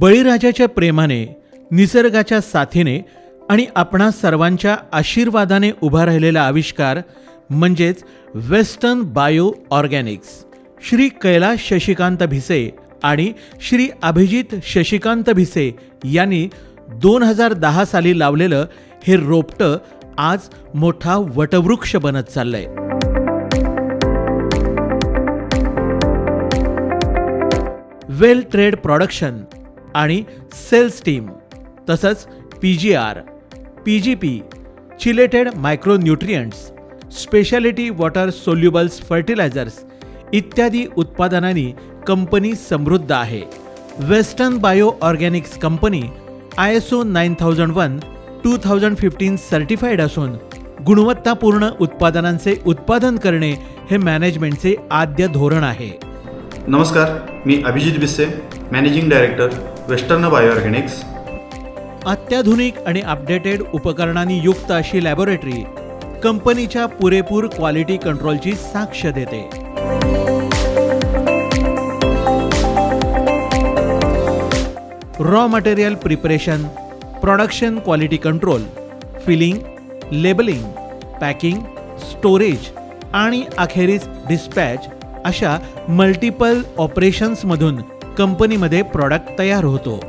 बळीराजाच्या प्रेमाने निसर्गाच्या साथीने आणि आपणा सर्वांच्या आशीर्वादाने उभा राहिलेला आविष्कार म्हणजेच Western Bio Organics Shri Kailas Shashikant Bhise आणि श्री अभिजित शशिकांत भिसे यांनी दोन हजार दहा साली लावलेलं हे रोपटं आज मोठा वटवृक्ष बनत चाललंय. वेल ट्रेड प्रॉडक्शन आणि सेल्स टीम तसंच P G R P G P chelated micronutrients speciality water solubles fertilisers इत्यादी उत्पादनांनी कंपनी समृद्ध आहे. Western Bio Organics company I S O nine thousand one two thousand fifteen certified असून गुणवत्तापूर्ण उत्पादनांचे उत्पादन करणे हे मॅनेजमेंटचे आद्य धोरण आहे. नमस्कार मी Abhijit Bisse managing director Western Bio Organics. अत्याधुनिक आणि अपडेटेड उपकरणांनी युक्त अशी लॅबोरेटरी कंपनीच्या पुरेपूर क्वालिटी कंट्रोलची साक्ष देते. Raw material preparation production quality control filling labelling packing storage आणि अखेरीस डिस्पॅच अशा मल्टिपल ऑपरेशन्समधून कंपनीमध्ये प्रॉडक्ट तयार होतो.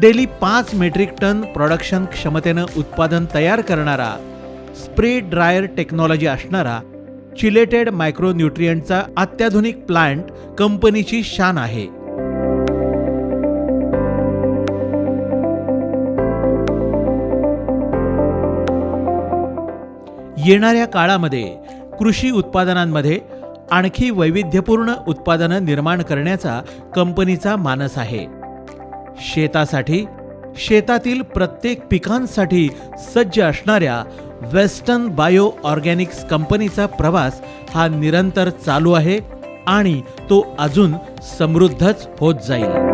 डेली पाच मेट्रिक टन प्रोडक्शन क्षमतेनं उत्पादन तयार करणारा स्प्रे ड्रायर टेक्नॉलॉजी असणारा चिलेटेड मायक्रोन्यूट्रियंटचा अत्याधुनिक प्लांट कंपनीची शान आहे. येणाऱ्या काळामध्ये कृषी उत्पादनांमध्ये आणखी वैविध्यपूर्ण उत्पादनं निर्माण करण्याचा कंपनीचा मानस आहे. शेतासाठी शेतातील प्रत्येक पिकांसाठी सज्ज असणाऱ्या वेस्टर्न बायो ऑर्गॅनिक्स कंपनीचा प्रवास हा निरंतर चालू आहे आणि तो अजून समृद्धच होत जाईल.